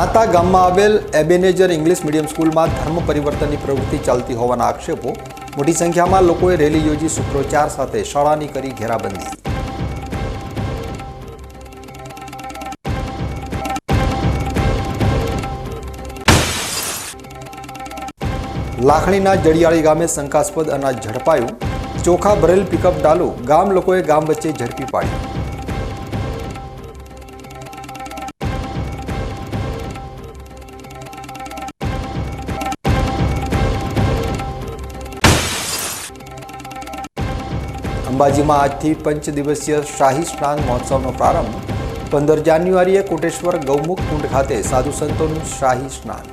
દાંતા ગામમાં આવેલ એબેનેજર English medium સ્કૂલમાં ધર્મ પરિવર્તનની પ્રવૃત્તિ ચાલતી હોવાના આક્ષેપો, મોટી સંખ્યામાં લોકોએ રેલી યોજી સૂત્રોચ્ચાર સાથે શાળાની કરી ઘેરાબંધી. લાખણીના જડિયાળી ગામે શંકાસ્પદ અનાજ ઝડપાયું. ચોખા ભરેલ પિકઅપ ડાલુ ગામ લોકોએ ગામ વચ્ચે ઝડપી પાડ્યું અંબાજીમાં આજથી પંચ દિવસીય શાહી સ્નાન મહોત્સવનો પ્રારંભ. પંદર જાન્યુઆરીએ કોટેશ્વર ગૌમુખ કુંડ ખાતે સાધુ સંતોનું શાહી સ્નાન.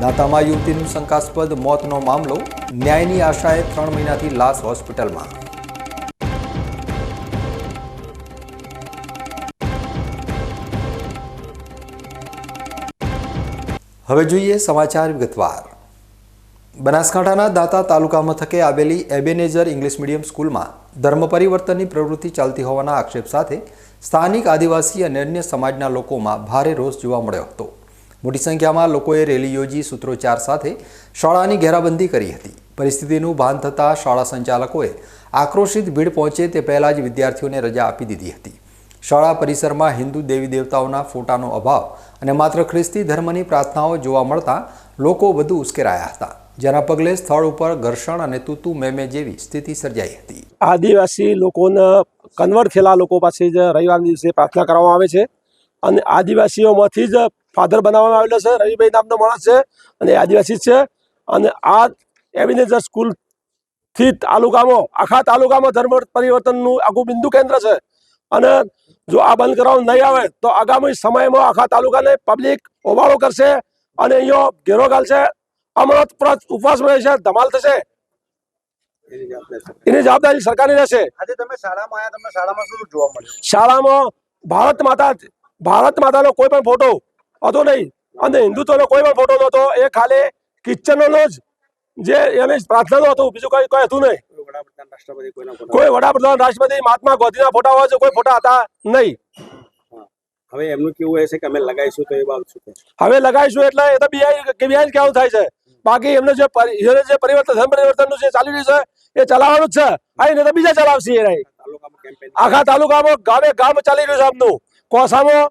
દાંતામાં યુવતીનું શંકાસ્પદ મોતનો મામલો. ન્યાયની આશાએ ત્રણ મહિનાથી લાશ હોસ્પિટલમાં. હવે જોઈએ સમાચાર વિગતવાર. બનાસકાંઠાના દાતા તાલુકા મથકે આવેલી એબેનેજર ઇંગ્લિશ મીડિયમ સ્કૂલમાં ધર્મ પરિવર્તનની પ્રવૃત્તિ ચાલતી હોવાના આક્ષેપ સાથે સ્થાનિક આદિવાસી અને અન્ય સમાજના લોકોમાં ભારે રોષ જોવા મળ્યો હતો. મોટી સંખ્યામાં લોકોએ રેલી યોજી સૂત્રોચ્ચાર સાથે શાળાની ઘેરાબંધી કરી હતી. પરિસ્થિતિનું ભાન થતાં શાળા સંચાલકોએ આક્રોશિત ભીડ પહોંચે તે પહેલાં જ વિદ્યાર્થીઓને રજા આપી દીધી હતી. શાળા પરિસરમાં હિન્દુ દેવી દેવતાઓના ફોટાનો અભાવ અને માત્ર ખ્રિસ્તી ધર્મની પ્રાર્થનાઓ જોવા મળતા લોકો વધુ ઉશ્કેરાયા હતા, જેના પગલે સ્થળ ઉપર ઘર્ષણ અને તૂતુ મેમે જેવી સ્થિતિ સર્જાઈ હતી. આદિવાસી લોકોના કન્વર્ટ થયેલા લોકો પાસે જ રવિવારના દિવસે પ્રાર્થના કરવામાં આવે છે અને આદિવાસીઓમાંથી જ ફાધર બનાવવામાં આવેલો છે, રવિભાઈ નામનો માણસ છે અને આદિવાસી છે. અને આ એવિનેજર સ્કૂલથી તાલુકામાં, આખા તાલુકામાં ધર્મ પરિવર્તનનું આખું બિંદુ કેન્દ્ર છે. અને જો આ બંધ કરવામાં નહીં આવે તો આગામી સમયમાં આખા તાલુકાને પબ્લિક હોબાળો કરશે અને અહીંયા ઘેરો ગાલશે. અમૃત પ્રત ઉપવાસ રહેશે ધમાલ થશે. એની જવાબદારી સરકારની રહેશે. આજે તમે શાળામાં આયા તમને શાળામાં શું જોવા શાળામાં ભારત માતા ભારત માતાનો કોઈ પણ ફોટો હતો નહીં. અને હિન્દુત્વનો કોઈ પણ ફોટો નહોતો. એ ખાલી કિચનનો જ જે એની પ્રાર્થનાનો હતો. બીજું કઈ કોઈ હતું નહીં. કોઈ વડાપ્રધાન રાષ્ટ્રપતિ મહાત્મા ગાંધીના ફોટા હોય છે કોઈ ફોટા હતા નહીં. હવે એમનું કેવું હશે કે અમે લગાવીશું તો એ બાબત હવે લગાવીશું એટલે એ તો બિહાઈ કે બિહાઈ કેવું થાય છે? બાકી એમને જે જે પરિવર્તન ધર્મ પરિવર્તનનું જે ચાલી રહ્યું છે એ ચલાવવાનું જ છે. આ એને તો બીજા ચલાવશે એ રહી આખા તાલુકામાં ગામે ગામ ચાલી રહ્યું છે આમનું. કોસામાં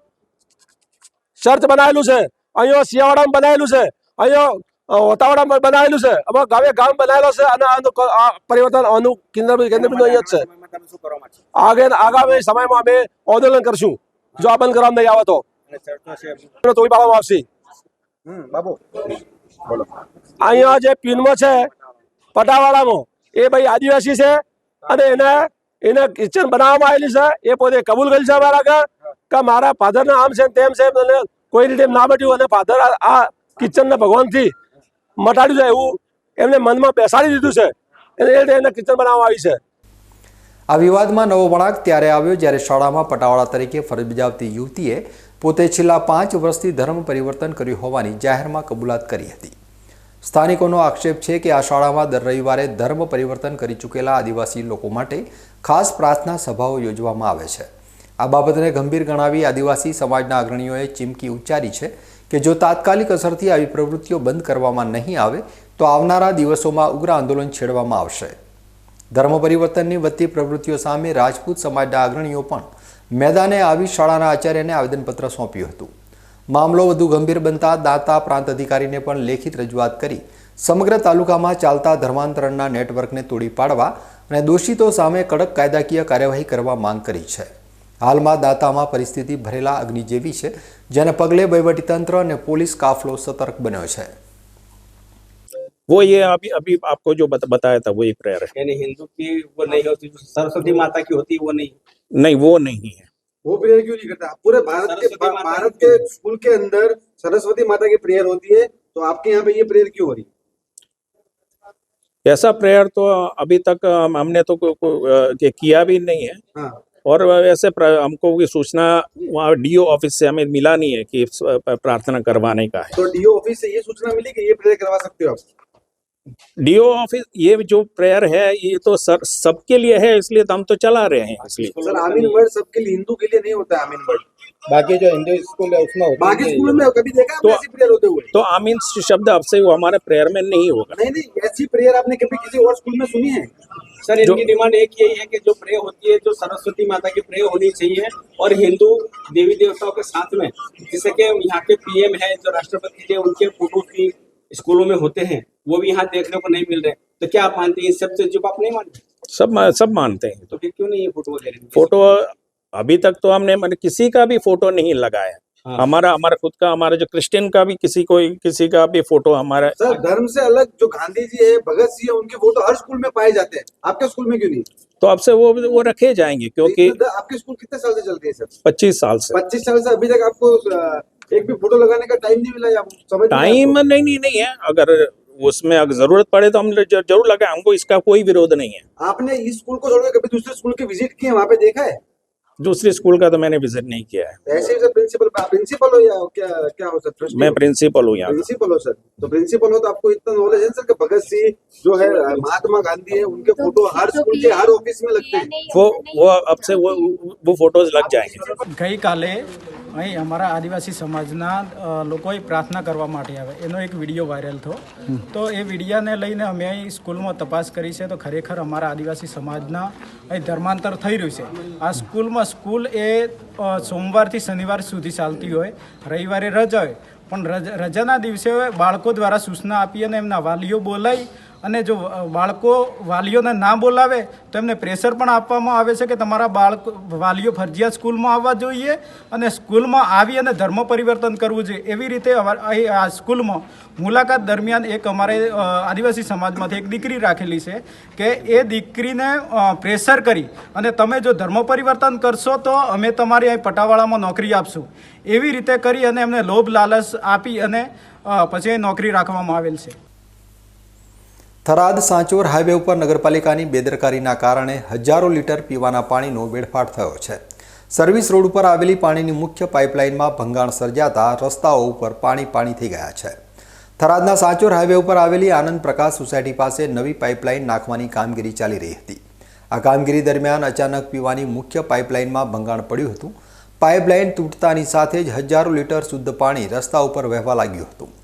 ચર્ચ બનાવેલું છે. અહીંયા શિયાવાડામાં બનાવેલું છે. અહીંયા વતાવાડામાં બનાવેલું છે. અમારા ગામે ગામ બનાવેલો છે અને આનું આ પરિવર્તન આનું કેન્દ્ર કેન્દ્રબિંદુ અહીંયા જ છે. સમયમાં તમે શું કરવા માંગશો આગે આગામી સમયમાં અમે આંદોલન કરશું. જો આ બંધ કરવામાં નહીં આવે તો. તોડી પાડવામાં આવશે અહીંયા જે પીનમાં છે પટાવાડામાં એ ભાઈ આદિવાસી છે અને એને એને કિચન બનાવવામાં આવેલી છે. એ પોતે કબૂલ કરી છે અમારા આગળ કે મારા ફાધરના આમ છે તેમ છે કોઈ રીતે ના બટ્યું અને ફાધર આ કિચનના ભગવાનથી મટાડ્યું છે એવું એમને મનમાં બેસાડી દીધું છે. એને કિચન બનાવવામાં આવી છે. આ વિવાદમાં નવો વળાંક ત્યારે આવ્યો જ્યારે શાળામાં પટાવાળા તરીકે ફરજ બજાવતી યુવતીએ પોતે છેલ્લા પાંચ વર્ષથી ધર્મ પરિવર્તન કર્યું હોવાની જાહેરમાં કબૂલાત કરી હતી. સ્થાનિકોનો આક્ષેપ છે કે આ શાળામાં દર રવિવારે ધર્મ પરિવર્તન કરી ચૂકેલા આદિવાસી લોકો માટે ખાસ પ્રાર્થના સભાઓ યોજવામાં આવે છે. આ બાબતને ગંભીર ગણાવી આદિવાસી સમાજના અગ્રણીઓએ ચીમકી ઉચ્ચારી છે કે જો તાત્કાલિક અસરથી આવી પ્રવૃત્તિઓ બંધ કરવામાં નહીં આવે, તો આવનારા દિવસોમાં ઉગ્ર આંદોલન છેડવામાં આવશે. ધર્મ પરિવર્તનની વધતી પ્રવૃત્તિઓ સામે રાજપૂત સમાજના અગ્રણીઓ પણ મેદાને આવી શાળાના આચાર્યને આવેદનપત્ર સોંપ્યું હતું. મામલો વધુ ગંભીર બનતા દાતા પ્રાંત અધિકારીને પણ લેખિત રજૂઆત કરી સમગ્ર તાલુકામાં ચાલતા ધર્માંતરણના નેટવર્કને તોડી પાડવા અને દોષિતો સામે કડક કાયદાકીય કાર્યવાહી કરવા માંગ કરી છે. હાલમાં દાતામાં પરિસ્થિતિ ભરેલા અગ્નિ જેવી છે જેને પગલે વહીવટીતંત્ર અને પોલીસ કાફલો સતર્ક બન્યો છે वो ये अभी अभी आपको जो बत, बताया था वही प्रेयर है यानी हिंदू की वो नहीं होती जो सरस्वती माता की होती है वो नहीं नहीं वो नहीं है वो प्रेयर क्यों नहीं करता पूरे भारत के सरस्वती माता भारत की- के स्कूल के अंदर सरस्वती माता की प्रेयर होती है तो आपके यहाँ पे ये प्रेयर क्यों हो रही है ऐसा प्रेयर तो अभी तक हम, हमने तो को, को, अ, कि किया भी नहीं है हाँ और वैसे हमको की सूचना वहाँ डीओ ऑफ़िस से हमें मिला नहीं है कि प्रार्थना करवाने का है। तो डीओ ऑफ़िस से ये सूचना मिली कि ये प्रेयर करवा सकते हो आप? डीओ ऑफ़िस ये जो प्रेयर है ये तो सर सबके लिए है इसलिए तो हम तो चला रहे हैं इसलिए। सर आमीन वर्ड सबके लिए हिंदू के लिए नहीं होता है आमीन वर्ड। बाकी जो हिंदू स्कूल है उसमें होता बाकी स्कूलों में कभी देखा तो- ऐसी प्रेयर होते हुए? तो आमीन शब्द अब से वो हमारे प्रेयर में नहीं होगा। नहीं नहीं ऐसी प्रेयर आपने कभी किसी और स्कूल में सुनी है? सर इनकी डिमांड एक यही है कि जो प्रे होती है जो सरस्वती माता की प्रे होनी चाहिए और हिंदू देवी देवताओं के साथ में जैसे कि यहाँ के पीएम है जो राष्ट्रपति है उनके फ़ोटो भी स्कूलों में होते हैं वो भी यहाँ देखने को नहीं मिल रहे। तो क्या आप मानते हैं इन सब चीज़ों को आप नहीं मानते? सब सब मानते हैं। तो फिर क्यों नहीं ये फ़ोटो वगैरह? फ़ोटो अभी तक तो हमने मैंने किसी का भी फ़ोटो नहीं लगाया। हाँ। हमारा हमारा खुद का हमारा जो क्रिश्चियन का भी किसी को किसी का भी फ़ोटो हमारा सर धर्म से अलग जो गांधी जी है भगत सिंह है उनके फ़ोटो हर स्कूल में पाए जाते हैं। आपके स्कूल में क्यों नहीं? तो अब से वो वो रखे जाएँगे क्योंकि तो आपके स्कूल कितने साल से चलते हैं सर? पच्चीस साल से। पच्चीस साल से अभी तक आपको एक भी फ़ोटो लगाने का टाइम नहीं मिला समझ टाइम? नहीं नहीं नहीं है। अगर उसमें अगर ज़रूरत पड़े तो हम ज़रूर लगाए। हमको इसका कोई विरोध नहीं है। आपने इस स्कूल को छोड़कर कभी दूसरे स्कूल की विज़िट की है? वहाँ पे देखा है? दूसरे स्कूल का तो मैंने विज़िट नहीं किया है। तो प्रिंसिपल प्रिंसिपल हो या क्या क्या हो सर? मैं प्रिंसिपल हूँ यहाँ। प्रिंसिपल हो सर। तो प्रिंसिपल हो तो आपको इतना नॉलेज है सर कि भगत सिंह जो है महात्मा गांधी है उनके फ़ोटो हर स्कूल के हर ऑफ़िस में लगते हैं। वो वो अब से वो वो फ़ोटोज़ लग जाएँगे। गई काले અહીં અમારા આદિવાસી સમાજના લોકોએ પ્રાર્થના કરવા માટે આવે. એનો એક વીડિયો વાયરલ થયો. તો એ વિડીયાને લઈને અમે અહીં સ્કૂલમાં તપાસ કરી છે. તો ખરેખર અમારા આદિવાસી સમાજના અહીં ધર્માંતર થઈ રહ્યું છે. આ સ્કૂલમાં સ્કૂલ એ સોમવારથી શનિવાર સુધી ચાલતી હોય. રવિવારે રજા હોય. પણ રજ- રજાના દિવસે બાળકો દ્વારા સૂચના આપી અને એમના વાલીઓ બોલાવી અને જો બાળકો વાલીઓને ના બોલાવે તો એમને પ્રેશર પણ આપવામાં આવે છે કે તમારા બાળક, વાલીઓ ફરજિયાત સ્કૂલમાં આવવા જોઈએ અને સ્કૂલમાં આવી અને ધર્મ પરિવર્તન કરવું જોઈએ. એવી રીતે આ સ્કૂલમાં મુલાકાત દરમિયાન એક અમારે આદિવાસી સમાજમાંથી એક દીકરી રાખેલી છે કે એ દીકરીને પ્રેશર કરી અને તમે જો ધર્મ પરિવર્તન કરશો તો અમે તમારી અહીં પટાવાળામાં નોકરી આપશું. એવી રીતે કરી અને એમને લોભ લાલચ આપી અને પછી નોકરી રાખવામાં આવેલ છે. થરાદ, સાંચોર હાઈવે ઉપર નગરપાલિકાની બેદરકારીના કારણે હજારો લીટર પીવાના પાણીનો વેડફાટ થયો છે. સર્વિસ રોડ ઉપર આવેલી પાણીની મુખ્ય પાઇપલાઇનમાં ભંગાણ સર્જાતા રસ્તાઓ ઉપર પાણી પાણી થઈ ગયા છે. થરાદના સાંચોર હાઈવે ઉપર આવેલી આનંદ પ્રકાશ સોસાયટી પાસે નવી પાઇપલાઇન નાખવાની કામગીરી ચાલી રહી હતી. આ કામગીરી દરમિયાન અચાનક પીવાની મુખ્ય પાઇપલાઇનમાં ભંગાણ પડ્યું હતું. પાઇપલાઇન તૂટતાની સાથે જ હજારો લીટર શુદ્ધ પાણી રસ્તા ઉપર વહેવા લાગ્યું હતું.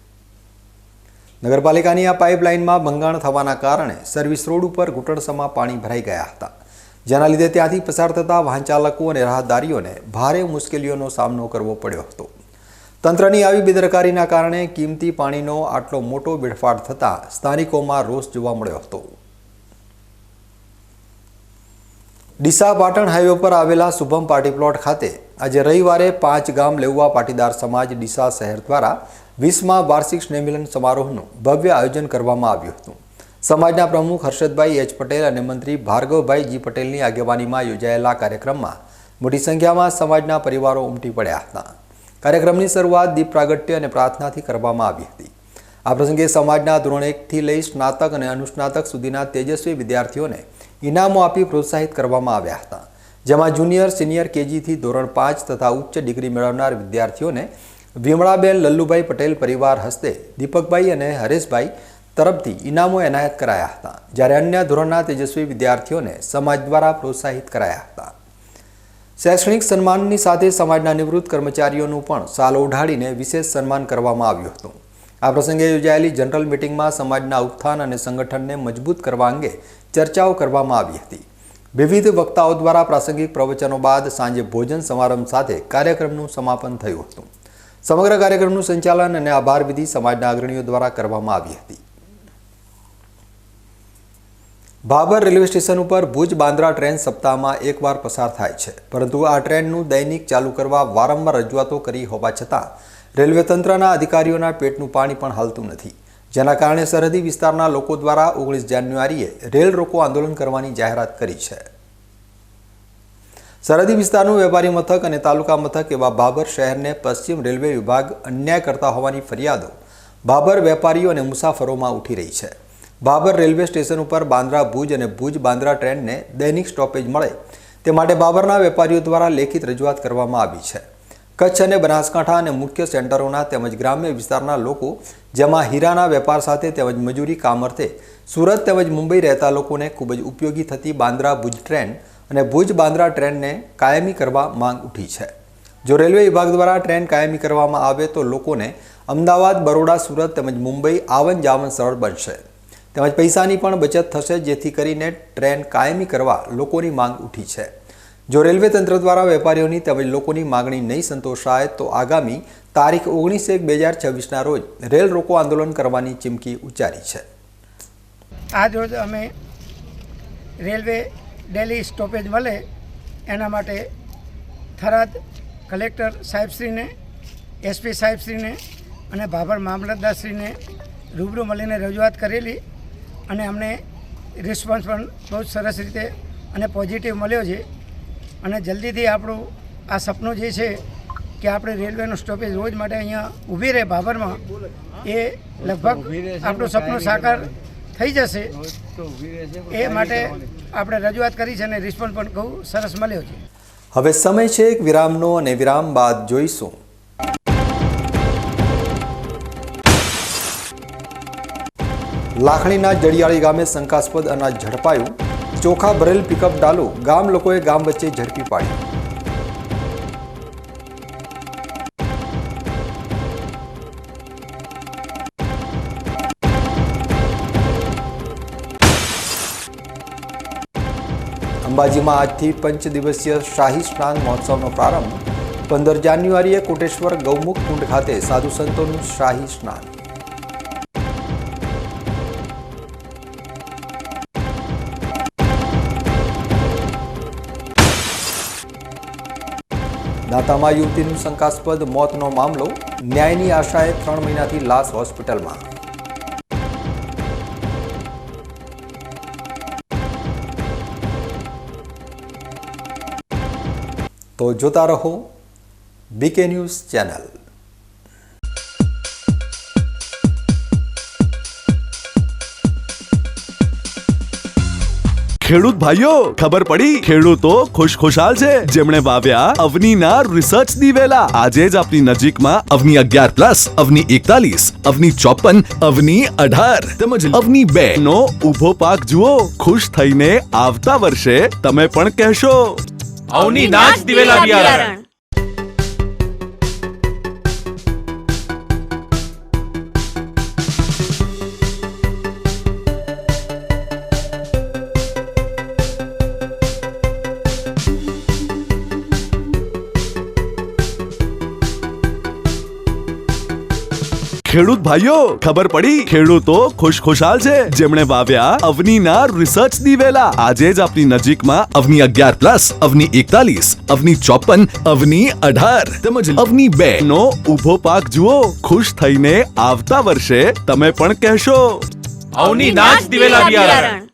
નગરપાલિકાની આ પાઇપલાઇનમાં ભંગાણ થવાના કારણે સર્વિસ રોડ ઉપર ઘૂંટણસમાં પાણી ભરાઈ ગયા હતા. જેના લીધે ત્યાંથી પસાર થતા વાહન ચાલકો અને રાહદારીઓને ભારે મુશ્કેલીઓનો સામનો કરવો પડ્યો હતો. તંત્રની આવી બેદરકારીના કારણે કિંમતી પાણીનો આટલો મોટો બેડફાટ થતાં સ્થાનિકોમાં રોષ જોવા મળ્યો હતો. ડીસા પાટણ હાઈવે પર આવેલા શુભમ પાર્ટી પ્લોટ ખાતે આજે રવિવારે પાંચ ગામ લેઉવા પાટીદાર સમાજ ડીસા શહેર દ્વારા વીસમાં વાર્ષિક સ્નેહમિલન સમારોહનું ભવ્ય આયોજન કરવામાં આવ્યું હતું. સમાજના પ્રમુખ હર્ષદભાઈ એચ પટેલ અને મંત્રી ભાર્ગવભાઈ જી પટેલની આગેવાનીમાં યોજાયેલા કાર્યક્રમમાં મોટી સંખ્યામાં સમાજના પરિવારો ઉમટી પડ્યા હતા. કાર્યક્રમની શરૂઆત દીપ પ્રાગટ્ય અને પ્રાર્થનાથી કરવામાં આવી હતી. આ પ્રસંગે સમાજના ધોરણ એકથી લઈ સ્નાતક અને અનુસ્નાતક સુધીના તેજસ્વી વિદ્યાર્થીઓને ઇનામો આપી પ્રોત્સાહિત કરવામાં આવ્યા હતા. જેમાં જુનિયર, સિનિયર કેજીથી ધોરણ પાંચ તથા ઉચ્ચ ડિગ્રી મેળવનાર વિદ્યાર્થીઓને વિમળાબેન લલ્લુભાઈ પટેલ પરિવાર હસ્તે દીપકભાઈ અને હરેશભાઈ તરફથી ઇનામો એનાયત કરાયા હતા, જ્યારે અન્ય ધોરણના તેજસ્વી વિદ્યાર્થીઓને સમાજ દ્વારા પ્રોત્સાહિત કરાયા હતા. શૈક્ષણિક સન્માનની સાથે સમાજના નિવૃત્ત કર્મચારીઓનું પણ સાલ ઓઢાડીને વિશેષ સન્માન કરવામાં આવ્યું હતું. આ પ્રસંગે યોજાયેલી જનરલ મિટિંગમાં સમાજના ઉત્થાન અને સંગઠનને મજબૂત કરવા અંગે ચર્ચાઓ કરવામાં આવી હતી. વિવિધ વક્તાઓ દ્વારા પ્રાસંગિક પ્રવચનો બાદ સાંજે ભોજન સમારંભ સાથે કાર્યક્રમનું સમાપન થયું હતું. સમગ્ર કાર્યક્રમનું સંચાલન અને આભાર વિધિ સમાજના અગ્રણીઓ દ્વારા કરવામાં આવી હતી. ભાભર રેલવે સ્ટેશન ઉપર ભુજ બાંદ્રા ટ્રેન સપ્તાહમાં એકવાર પસાર થાય છે. પરંતુ આ ટ્રેનનું દૈનિક ચાલુ કરવા વારંવાર રજૂઆતો કરી હોવા છતાં, રેલવે તંત્રના અધિકારીઓના પેટનું પાણી પણ હાલતું નથી. જેના કારણે સરહદી વિસ્તારના લોકો દ્વારા ઓગણીસ જાન્યુઆરીએ રેલ રોકો આંદોલન કરવાની જાહેરાત કરી છે. સરહદી વિસ્તારનું વેપારી મથક અને તાલુકા મથક એવા બાબર શહેરને પશ્ચિમ રેલવે વિભાગ અન્યાય કરતા હોવાની ફરિયાદો બાબર વેપારીઓ અને મુસાફરોમાં ઉઠી રહી છે. બાબર રેલવે સ્ટેશન ઉપર બાંદ્રા ભુજ અને ભુજ બાંદ્રા ટ્રેનને દૈનિક સ્ટોપેજ મળે તે માટે બાબરના વેપારીઓ દ્વારા લેખિત રજૂઆત કરવામાં આવી છે. કચ્છ અને બનાસકાંઠા અને મુખ્ય સેન્ટરોના તેમજ ગ્રામ્ય વિસ્તારના લોકો જેમાં હીરાના વેપાર સાથે તેમજ મજૂરી કામ અર્થે સુરત તેમજ મુંબઈ રહેતા લોકોને ખૂબ જ ઉપયોગી થતી બાંદ્રા ભુજ ટ્રેન અને ભુજ બાંદ્રા ટ્રેનને કાયમી કરવા માંગ ઉઠી છે. જો રેલવે વિભાગ દ્વારા ટ્રેન કાયમી કરવામાં આવે તો લોકોને અમદાવાદ, બરોડા, સુરત તેમજ મુંબઈ આવન જાવન સરળ બનશે. તેમજ પૈસાની પણ બચત થશે જેથી કરીને ટ્રેન કાયમી કરવા લોકોની માંગ ઉઠી છે. જો રેલવે તંત્ર દ્વારા વેપારીઓની તેમજ લોકોની માગણી નહીં સંતોષાય તો આગામી તારીખ ઓગણીસ એક બે હજાર છવ્વીસના રોજ રેલ રોકો આંદોલન કરવાની ચીમકી ઉચ્ચારી છે. આજ રોજ અમે રેલવે ડેલી સ્ટોપેજ મળે એના માટે થરાદ કલેક્ટર સાહેબશ્રીને એસપી સાહેબશ્રીને અને ભાભર મામલતદારશ્રીને રૂબરૂ મળીને રજૂઆત કરેલી અને અમને રિસ્પોન્સ પણ બહુ જ સરસ રીતે અને પોઝિટિવ મળ્યો છે. અને જલ્દીથી આપણું આ સપનું જે છે કે આપણે રેલવેનું સ્ટોપેજ રોજ માટે અહીંયા ઊભી રહે ભાભરમાં એ લગભગ આપણું સપનું સાકાર થઈ જશે. એ માટે આપણે રજૂઆત કરી છે અને રિસ્પોન્સ પણ બહુ સરસ મળ્યો છે. હવે સમય છે એક વિરામનો અને વિરામ બાદ જોઈશું. લાખણીના જડિયાળી ગામે શંકાસ્પદ અનાજ ઝડપાયું. ચોખા ભરેલ પિકઅપ ડાલુ ગામ લોકોએ ગામ વચ્ચે ઝડપી પાડ્યું અંબાજીમાં આજથી પંચ દિવસીય શાહી સ્નાન મહોત્સવનો પ્રારંભ. પંદર જાન્યુઆરીએ કોટેશ્વર ગૌમુખ કુંડ ખાતે સાધુ સંતોનું શાહી સ્નાન. દાંતામાં યુવતીનું શંકાસ્પદ મોતનો મામલો. ન્યાયની આશાએ ત્રણ મહિનાથી લાશ હોસ્પિટલમાં. તો જોતા રહો બીકે ન્યૂઝ ચેનલ. ખેડૂત ભાઈઓ, ખબર પડી? ખેડૂતો ખુશ ખુશાલ છે. જેમણે વાવ્યા અવનીના રિસર્ચ દિવેલા આજે જ આપની નજીકમાં અવની અગિયાર પ્લસ અવની એકતાલીસ, અવની ચોપન, અવની અઢાર, તેમજ અવની બે નો ઊભો પાક જુઓ. ખુશ થઈને આવતા વર્ષે તમે પણ કહેશો. અવની નાચ દિવેલા બિયારણ. ખેડૂત ભાઈઓ, ખબર પડી? ખેડૂતો ખુશખુશાલ છે. જેમણે વાવ્યા અવનીના રિસર્ચ દિવેલા. આજે જ આપની નજીકમાં અવની અગિયાર પ્લસ અવની એકતાલીસ, અવની ચોપન, અવની અઢાર તેમજ અવની બે. નો ઊભો પાક જુઓ. ખુશ થઈને આવતા વર્ષે તમે પણ કહેશો. અવની નાચ દિવેલા બિયારણ.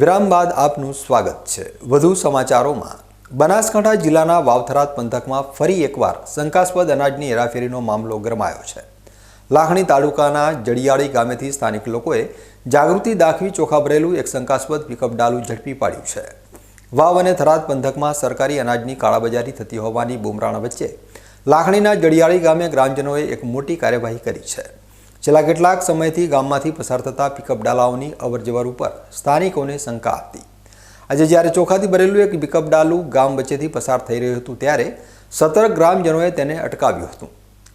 વિરામ બાદ આપનું સ્વાગત છે. વધુ સમાચારોમાં, બનાસકાંઠા જિલ્લાના વાવથરાદ પંથકમાં ફરી એકવાર શંકાસ્પદ અનાજની હેરાફેરીનો મામલો ગરમાયો છે. લાખણી તાલુકાના જડિયાળી ગામેથી સ્થાનિક લોકોએ જાગૃતિ દાખવી ચોખા ભરેલું એક શંકાસ્પદ પિકઅપ ડાલું ઝડપી પાડ્યું છે. વાવ અને થરાદ પંથકમાં સરકારી અનાજની કાળાબજારી થતી હોવાની બુમરાણ વચ્ચે લાખણીના જડિયાળી ગામે ગ્રામજનોએ એક મોટી કાર્યવાહી કરી છે. છેલ્લા કેટલાક સમયથી ગામમાંથી પસાર થતા પિકઅપ ડાલાઓની અવરજવર ઉપર સ્થાનિકોને શંકા હતી. આજે જ્યારે ચોખાથી ભરેલું એક પિકઅપ ડાલું ગામ વચ્ચેથી પસાર થઈ રહ્યું હતું ત્યારે સતર્ક ગ્રામજનોએ તેને અટકાવ્યું હતું.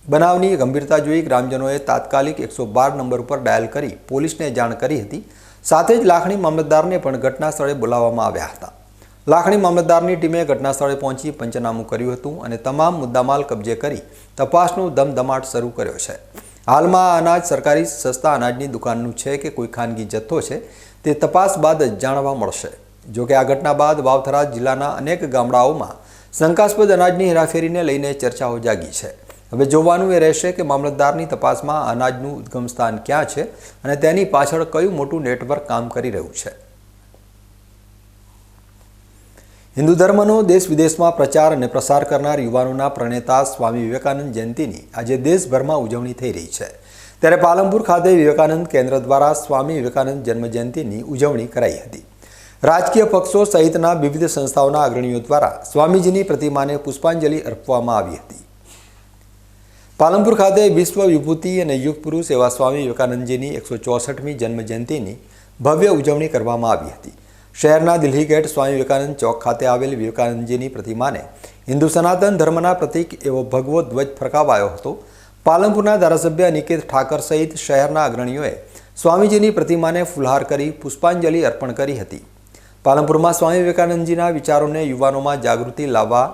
બનાવની ગંભીરતા જોઈ ગ્રામજનોએ તાત્કાલિક એકસો બાર નંબર ઉપર ડાયલ કરી પોલીસને જાણ કરી હતી. સાથે જ લાખણી મામલતદારને પણ ઘટના સ્થળે બોલાવવામાં આવ્યા હતા. લાખણી મામલતદારની ટીમે ઘટના સ્થળે પહોંચી પંચનામું કર્યું હતું અને તમામ મુદ્દામાલ કબજે કરી તપાસનો ધમધમાટ શરૂ કર્યો છે. હાલમાં અનાજ સરકારી સસ્તા અનાજની દુકાનનું છે કે કોઈ ખાનગી જથ્થો છે તે તપાસ બાદ જાણવા મળશે. જોકે આ ઘટના બાદ વાવથરા જિલ્લાના અનેક ગામડાઓમાં શંકાસ્પદ અનાજની હેરાફેરીને લઈને ચર્ચાઓ જાગી છે. હવે જોવાનું એ રહેશે કે મામલતદારની તપાસમાં અનાજનું ઉદ્ગમ સ્થાન ક્યાં છે અને તેની પાછળ કયું મોટું નેટવર્ક કામ કરી રહ્યું છે. હિન્દુ ધર્મનો દેશ વિદેશમાં પ્રચાર અને પ્રસાર કરનાર યુવાનોના પ્રણેતા સ્વામી વિવેકાનંદ જયંતિની આજે દેશભરમાં ઉજવણી થઈ રહી છે. ત્યારે પાલનપુર ખાતે વિવેકાનંદ કેન્દ્ર દ્વારા સ્વામી વિવેકાનંદ જન્મ જયંતિની ઉજવણી કરાઈ હતી. રાજકીય પક્ષો સહિતના વિવિધ સંસ્થાઓના અગ્રણીઓ દ્વારા સ્વામીજીની પ્રતિમાને પુષ્પાંજલિ અર્પવામાં આવી હતી. પાલનપુર ખાતે વિશ્વ વિભૂતિ અને યુગ પુરુષ એવા સ્વામી વિવેકાનંદજીની એકસો ચોસઠમી જન્મ જયંતિની ભવ્ય ઉજવણી કરવામાં આવી હતી. શહેરના દિલ્હી ગેટ સ્વામી વિવેકાનંદ ચોક ખાતે આવેલ વિવેકાનંદજીની પ્રતિમાને હિન્દુ સનાતન ધર્મના પ્રતીક એવો ભગવો ધ્વજ ફરકાવાયો હતો. પાલનપુરના ધારાસભ્ય નિકેત ઠાકર સહિત શહેરના અગ્રણીઓએ સ્વામીજીની પ્રતિમાને ફુલહાર કરી પુષ્પાંજલિ અર્પણ કરી હતી. પાલનપુરમાં સ્વામી વિવેકાનંદજીના વિચારોને યુવાનોમાં જાગૃતિ લાવવા,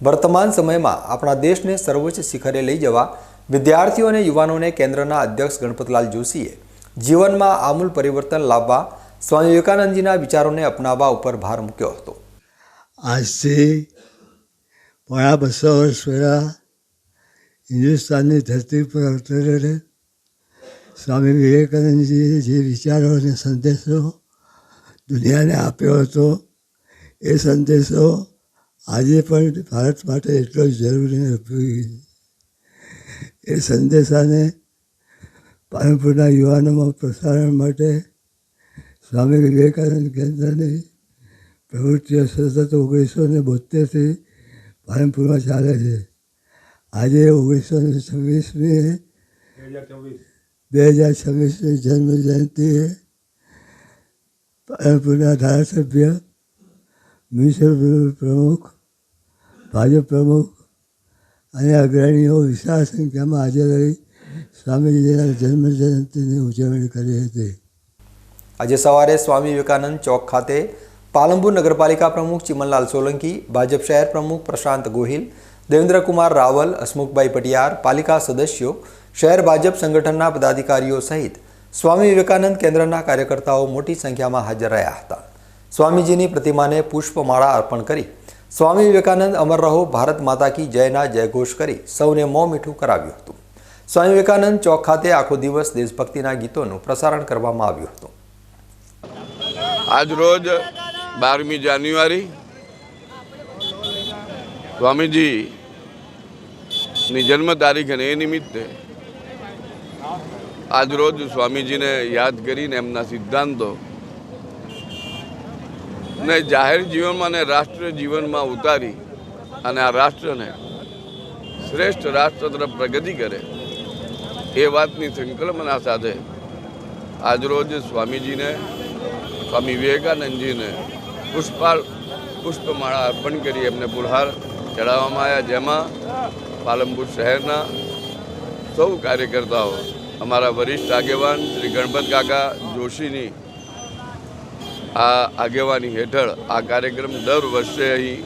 વર્તમાન સમયમાં આપણા દેશને સર્વોચ્ચ શિખરે લઈ જવા, વિદ્યાર્થીઓ અને યુવાનોને કેન્દ્રના અધ્યક્ષ ગણપતલાલ જોશીએ જીવનમાં આમૂલ પરિવર્તન લાવવા સ્વામી વિવેકાનંદજીના વિચારોને અપનાવવા ઉપર ભાર મૂક્યો હતો. આજથી પોણા બસો વર્ષ પહેલાં હિન્દુસ્તાનની ધરતી પર અવતરેલે સ્વામી વિવેકાનંદજીએ જે વિચારો અને સંદેશો દુનિયાને આપ્યો હતો, એ સંદેશો આજે પણ ભારત માટે એટલો જ જરૂરી ઉપયોગી એ સંદેશાને પાલનપુરના યુવાનોમાં પ્રસારણ માટે સ્વામી વિવેકાનંદ કેન્દ્રની પ્રવૃત્તિઓ સતત ઓગણીસો ને બોતેરથી પાલનપુરમાં ચાલે છે. આજે ઓગણીસો ને છવ્વીસમી બે હજાર છવ્વીસની જન્મ જયંતિએ પાલનપુરના ધારાસભ્ય, મ્યુનિસિપલ પ્રમુખ, ભાજપ પ્રમુખ અને અગ્રણીઓ વિશાળ સંખ્યામાં હાજર રહી સ્વામીજીના જન્મ જયંતીની ઉજવણી કરી હતી. આજે સવારે સ્વામી વિવેકાનંદ ચોક ખાતે પાલનપુર નગરપાલિકા પ્રમુખ ચિમનલાલ સોલંકી, ભાજપ શહેર પ્રમુખ પ્રશાંત ગોહિલ, દેવેન્દ્રકુમાર રાવલ, હસમુખભાઈ પટિયાર, પાલિકા સદસ્યો, શહેર ભાજપ સંગઠનના પદાધિકારીઓ સહિત સ્વામી વિવેકાનંદ કેન્દ્રના કાર્યકર્તાઓ મોટી સંખ્યામાં હાજર રહ્યા હતા. સ્વામીજીની પ્રતિમાને પુષ્પમાળા અર્પણ કરી સ્વામી વિવેકાનંદ અમર રહો, ભારત માતા કી જયના જયઘોષ કરી સૌને મોં મીઠું કરાવ્યું હતું. સ્વામી વિવેકાનંદ ચોક ખાતે આખો દિવસ દેશભક્તિના ગીતોનું પ્રસારણ કરવામાં આવ્યું હતું. આજ રોજ બારમી જાન્યુઆરી સ્વામીજીની જન્મ તારીખ અને એ નિમિત્તે આજ રોજ સ્વામીજીને યાદ કરીને એમના સિદ્ધાંતો ને જાહેર જીવનમાં અને રાષ્ટ્ર જીવનમાં ઉતારી અને આ રાષ્ટ્રને શ્રેષ્ઠ રાષ્ટ્ર તરફ પ્રગતિ કરે એ વાતની સંકલ્પના સાથે આજરોજ સ્વામીજીને સ્વામી વિવેકાનંદજીને પુષ્પાળ પુષ્પમાળા અર્પણ કરી એમને પુરહાર ચડાવવામાં આવ્યા. જેમાં પાલનપુર શહેરના સૌ કાર્યકર્તાઓ, અમારા વરિષ્ઠ આગેવાન શ્રી ગણપત કાકા જોશીની આ આગેવાની હેઠળ આ કાર્યક્રમ દર વર્ષે અહીં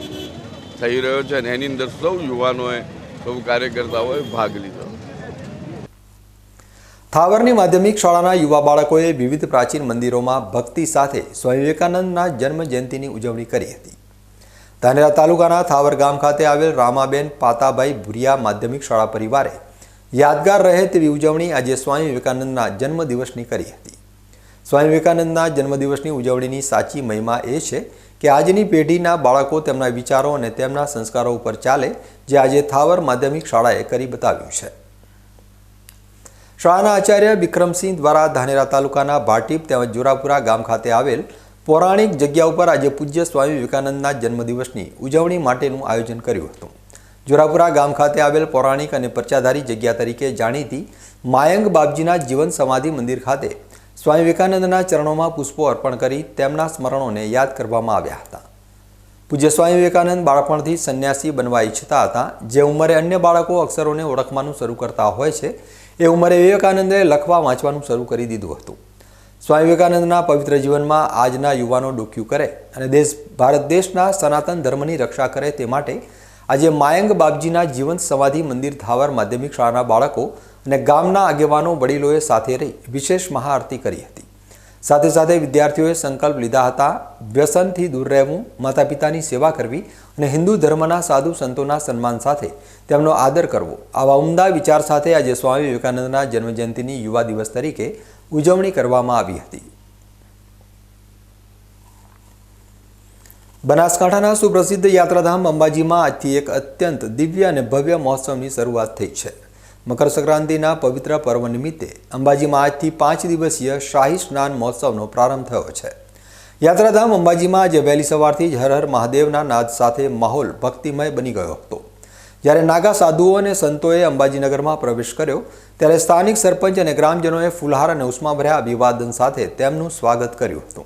થઈ રહ્યો છે અને એની અંદર સૌ યુવાનોએ, સૌ કાર્યકર્તાઓએ ભાગ લીધો. થાવરની માધ્યમિક શાળાના યુવા બાળકોએ વિવિધ પ્રાચીન મંદિરોમાં ભક્તિ સાથે સ્વામી વિવેકાનંદના જન્મ જયંતિની ઉજવણી કરી હતી. ધાનેરા તાલુકાના થાવર ગામ ખાતે આવેલ રામાબેન પાતાભાઈ ભુરિયા માધ્યમિક શાળા પરિવારે યાદગાર રહે તેવી ઉજવણી આજે સ્વામી વિવેકાનંદના જન્મદિવસની કરી હતી. સ્વામી વિવેકાનંદના જન્મદિવસની ઉજવણીની સાચી મહિમા એ છે કે આજની પેઢીના બાળકો તેમના વિચારો અને તેમના સંસ્કારો ઉપર ચાલે, જે આજે થાવર માધ્યમિક શાળાએ કરી બતાવ્યું છે. શાળાના આચાર્ય વિક્રમસિંહ દ્વારા ધાનેરા તાલુકાના ભાટીપ તેમજ જોરાપુરા ગામ ખાતે આવેલ પૌરાણિક જગ્યા ઉપર આજે પૂજ્ય સ્વામી વિવેકાનંદના જન્મદિવસની ઉજવણી માટેનું આયોજન કર્યું હતું. જોરાપુરા ગામ ખાતે આવેલ પૌરાણિક અને પરચાધારી જગ્યા તરીકે જાણીતી માયંગ બાપજીના જીવન સમાધિ મંદિર ખાતે સ્વામી વિવેકાનંદના ચરણોમાં પુષ્પો અર્પણ કરી તેમના સ્મરણોને યાદ કરવામાં આવ્યા હતા. પૂજ્ય સ્વામી વિવેકાનંદ બાળપણથી સંન્યાસી બનવા ઈચ્છતા હતા. જે ઉંમરે અન્ય બાળકો અક્ષરોને ઓળખવાનું શરૂ કરતા હોય છે, એ ઉંમરે વિવેકાનંદે લખવા વાંચવાનું શરૂ કરી દીધું હતું. સ્વામી વિવેકાનંદના પવિત્ર જીવનમાં આજના યુવાનો ડોક્યું કરે અને દેશ, ભારત દેશના સનાતન ધર્મની રક્ષા કરે તે માટે આજે માયંગ બાપજીના જીવંત સમાધિ મંદિર થાવર માધ્યમિક શાળાના બાળકો અને ગામના આગેવાનો વડીલોએ સાથે રહી વિશેષ મહાઆરતી કરી હતી. સાથે સાથે વિદ્યાર્થીઓએ સંકલ્પ લીધા હતા વ્યસનથી દૂર રહેવું માતા પિતાની સેવા કરવી અને હિન્દુ ધર્મના સાધુ સંતોના સન્માન સાથે તેમનો આદર કરવો. આવા ઉમદા વિચાર સાથે આજે સ્વામી વિવેકાનંદના જન્મજયંતિની યુવા દિવસ તરીકે ઉજવણી કરવામાં આવી હતી. બનાસકાંઠાના સુપ્રસિદ્ધ યાત્રાધામ અંબાજીમાં આજથી એક અત્યંત દિવ્ય અને ભવ્ય મહોત્સવની શરૂઆત થઈ છે. મકર સંક્રાંતિના પવિત્ર પર્વ નિમિત્તે અંબાજીમાં આજથી પાંચ દિવસીય શાહી સ્નાન મહોત્સવનો પ્રારંભ થયો છે. યાત્રાધામ અંબાજીમાં આજે વહેલી સવારથી જ હર હર મહાદેવના નાદ સાથે માહોલ ભક્તિમય બની ગયો હતો. જ્યારે નાગા સાધુઓ અને સંતોએ અંબાજીનગરમાં પ્રવેશ કર્યો, ત્યારે સ્થાનિક સરપંચ અને ગ્રામજનોએ ફુલહાર અને ઉષ્માભર્યા અભિવાદન સાથે તેમનું સ્વાગત કર્યું હતું.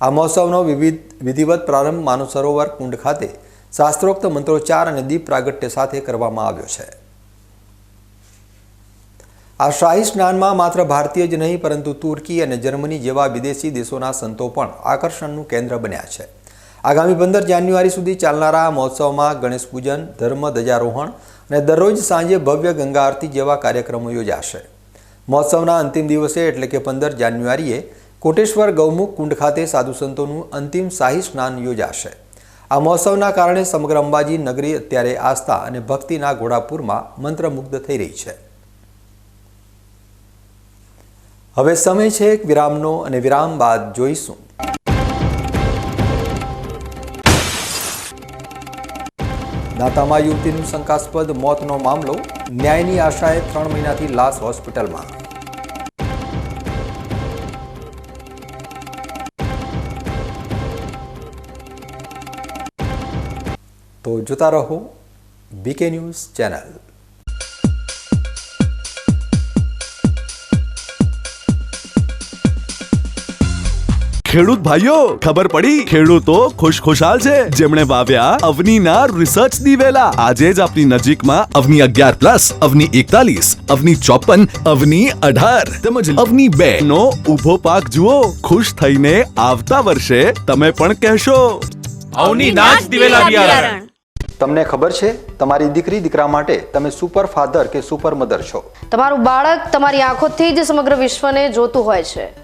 આ મહોત્સવનો વિવિધ વિધિવત પ્રારંભ માનવ સરોવર કુંડ ખાતે શાસ્ત્રોક્ત મંત્રોચ્ચાર અને દીપ પ્રાગટ્ય સાથે કરવામાં આવ્યો છે. આ શાહી સ્નાનમાં માત્ર ભારતીય જ નહીં, પરંતુ તુર્કી અને જર્મની જેવા વિદેશી દેશોના સંતો પણ આકર્ષણનું કેન્દ્ર બન્યા છે. આગામી પંદર જાન્યુઆરી સુધી ચાલનારા મહોત્સવમાં ગણેશ પૂજન, ધર્મ, ધ્વજારોહણ અને દરરોજ સાંજે ભવ્ય ગંગા આરતી જેવા કાર્યક્રમો યોજાશે. મહોત્સવના અંતિમ દિવસે એટલે કે પંદર જાન્યુઆરીએ કોટેશ્વર ગૌમુખ કુંડ ખાતે સાધુ સંતોનું અંતિમ શાહી સ્નાન યોજાશે. આ મહોત્સવના કારણે સમગ્ર અંબાજી નગરી અત્યારે આસ્થા અને ભક્તિના ઘોડાપુરમાં મંત્રમુગ્ધ થઈ રહી છે. હવે સમય છે એક વિરામનો અને વિરામ બાદ જોઈશું. દાંતામાં યુવતીનું શંકાસ્પદ મોતનો મામલો, ન્યાયની આશાએ ત્રણ મહિનાથી લાશ હોસ્પિટલમાં. તો જોતા રહો બીકે ન્યૂઝ ચેનલ ખેડૂત ભાઈઓ ખબર પડી? ખેડૂતો ખુશખુશાલ છે. જેમણે વાવ્યા અવનીના રિસર્ચ દિવેલા. આજે જ આપની નજીકમાં અવની અગિયાર પ્લસ અવની એકતાલીસ અવની ચોપન અવની અઢાર તેમજ અવની બે. નો ઊભો પાક જુઓ. ખુશ થઈને આવતા વર્ષે તમે પણ કહેશો. અવની નાચ દિવેલા બિયારણ. તમને ખબર છે તમારી દીકરી દીકરા માટે તમે સુપર ફાધર કે સુપર મધર છો? તમારું બાળક તમારી આંખોથી જ સમગ્ર વિશ્વને જોતું હોય છે.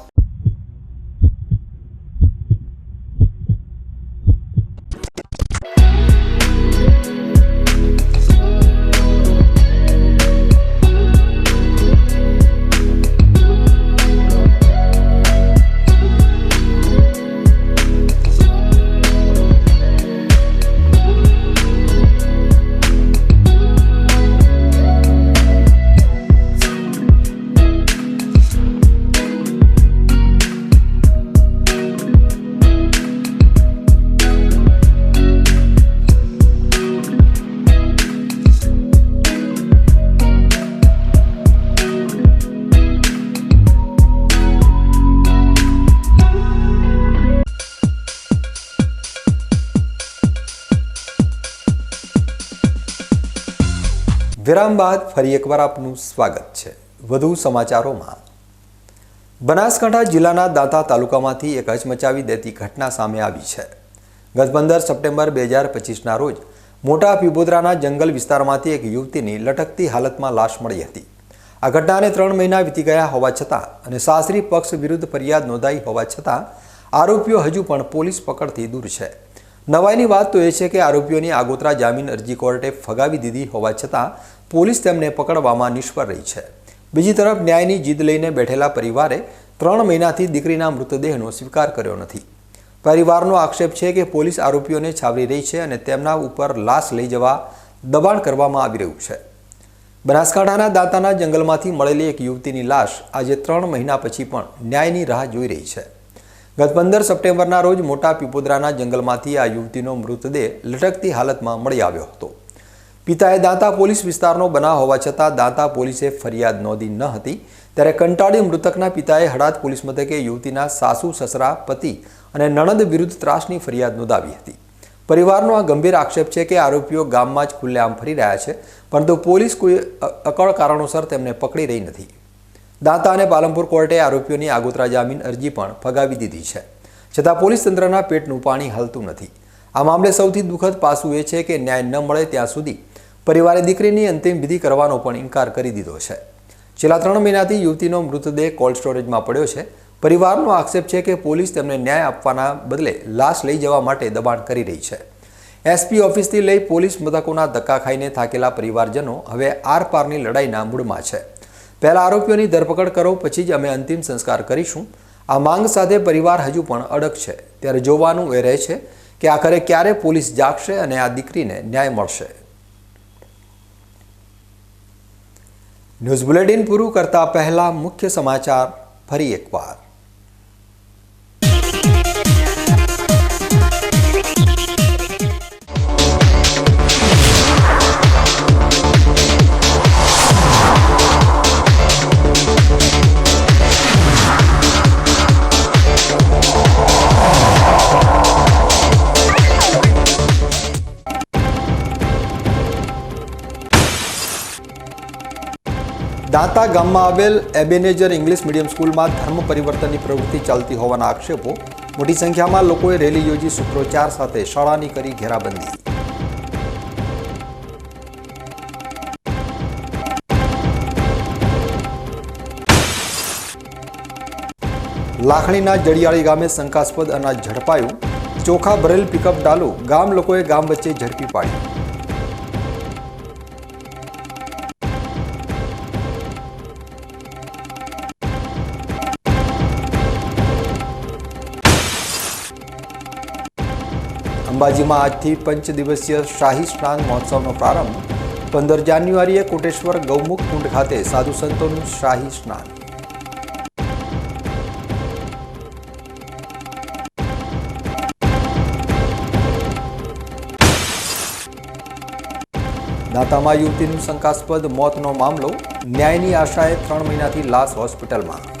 વિરામ બાદ ફરી એકવાર આપનું સ્વાગત છે. વધુ સમાચારોમાં. બનાસકાંઠા જિલ્લાના દાંતા તાલુકામાંથી એક હચમચાવી દેતી ઘટના સામે આવી છે. ગત પંદર સપ્ટેમ્બર બે હજાર પચીસના રોજ મોટા પીબોદરાના જંગલ વિસ્તારમાંથી એક યુવતીની લટકતી હાલતમાં લાશ મળી હતી. આ ઘટનાને ત્રણ મહિના વીતી ગયા હોવા છતાં અને સાસરી પક્ષ વિરુદ્ધ ફરિયાદ નોંધાઈ હોવા છતાં આરોપીઓ હજુ પણ પોલીસ પકડથી દૂર છે. નવાઈની વાત તો એ છે કે આરોપીઓની આગોતરા જામીન અરજી કોર્ટે ફગાવી દીધી હોવા છતાં પોલીસ તેમને પકડવામાં નિષ્ફળ રહી છે. બીજી તરફ ન્યાયની જીદ લઈને બેઠેલા પરિવારે ત્રણ મહિનાથી દીકરીના મૃતદેહનો સ્વીકાર કર્યો નથી. પરિવારનો આક્ષેપ છે કે પોલીસ આરોપીઓને છાવરી રહી છે અને તેમના ઉપર લાશ લઈ જવા દબાણ કરવામાં આવી રહ્યું છે. બનાસકાંઠાના દાંતાના જંગલમાંથી મળેલી એક યુવતીની લાશ આજે ત્રણ મહિના પછી પણ ન્યાયની રાહ જોઈ રહી છે. ગત પંદર સપ્ટેમ્બરના રોજ મોટા પીપોદરાના જંગલમાંથી આ યુવતીનો મૃતદેહ લટકતી હાલતમાં મળી આવ્યો હતો. પિતાએ દાંતા પોલીસ વિસ્તારનો બનાવ હોવા છતાં દાંતા પોલીસે ફરિયાદ નોંધી ન હતી. ત્યારે કંટાળી મૃતકના પિતાએ હડાદ પોલીસ મથકે યુવતીના સાસુ, સસરા, પતિ અને નણંદ વિરુદ્ધ ત્રાસની ફરિયાદ નોંધાવી હતી. પરિવારનો આ ગંભીર આક્ષેપ છે કે આરોપીઓ ગામમાં જ ખુલ્લેઆમ ફરી રહ્યા છે, પરંતુ પોલીસ કોઈ અકળ કારણોસર તેમને પકડી રહી નથી. દાંતા અને પાલનપુર કોર્ટે આરોપીઓની આગોતરા જામીન અરજી પણ ફગાવી દીધી છે. છતાં પોલીસ તંત્રના પેટનું પાણી હાલતું નથી. આ મામલે સૌથી દુઃખદ પાસું એ છે કે ન્યાય ન મળે ત્યાં સુધી પરિવારે દીકરીની અંતિમ વિધિ કરવાનો પણ ઇનકાર કરી દીધો છે. છેલ્લા ત્રણ મહિનાથી યુવતીનો મૃતદેહ કોલ્ડ સ્ટોરેજમાં પડ્યો છે. પરિવારનો આક્ષેપ છે કે પોલીસ તેમને ન્યાય આપવાના બદલે લાશ લઈ જવા માટે દબાણ કરી રહી છે. એસપી ઓફિસથી લઈ પોલીસ મથકોના ધક્કા ખાઈને થાકેલા પરિવારજનો હવે આરપારની લડાઈના મૂળમાં છે. પહેલા આરોપીઓની ધરપકડ કરો, પછી જ અમે અંતિમ સંસ્કાર કરીશું. આ માંગ સાથે પરિવાર હજુ પણ અડગ છે. ત્યારે જોવાનું એ રહે છે કે આખરે ક્યારે પોલીસ જાગશે અને આ દીકરીને ન્યાય મળશે. ન્યૂઝ બુલેટિન પૂરું કરતા પહેલા મુખ્ય સમાચાર ફરી એકવાર. દાંતા ગામમાં આવેલ એબેનેજર ઇંગ્લિશ મીડિયમ સ્કૂલમાં ધર્મ પરિવર્તનની પ્રવૃત્તિ ચાલતી હોવાના આક્ષેપો મોટી સંખ્યામાં લોકોએ રેલી યોજી સૂત્રોચ્ચાર સાથે શાળાની કરી ઘેરાબંધી. લાખણીના જડિયાળી ગામે શંકાસ્પદ અનાજ ઝડપાયું. ચોખા ભરેલ પિકઅપ ડાલો ગામ લોકોએ ગામ વચ્ચે ઝડપી પાડી. અંબાજીમાં આજથી પંચ દિવસીય શાહી સ્નાન મહોત્સવનો પ્રારંભ. પંદર જાન્યુઆરીએ કોટેશ્વર ગૌમુખ કુંડ ખાતે સાધુ સંતોનું શાહી સ્નાન. દાંતામાં યુવતીનું શંકાસ્પદ મોતનો મામલો. ન્યાયની આશાએ ત્રણ મહિનાથી લાશ હોસ્પિટલમાં.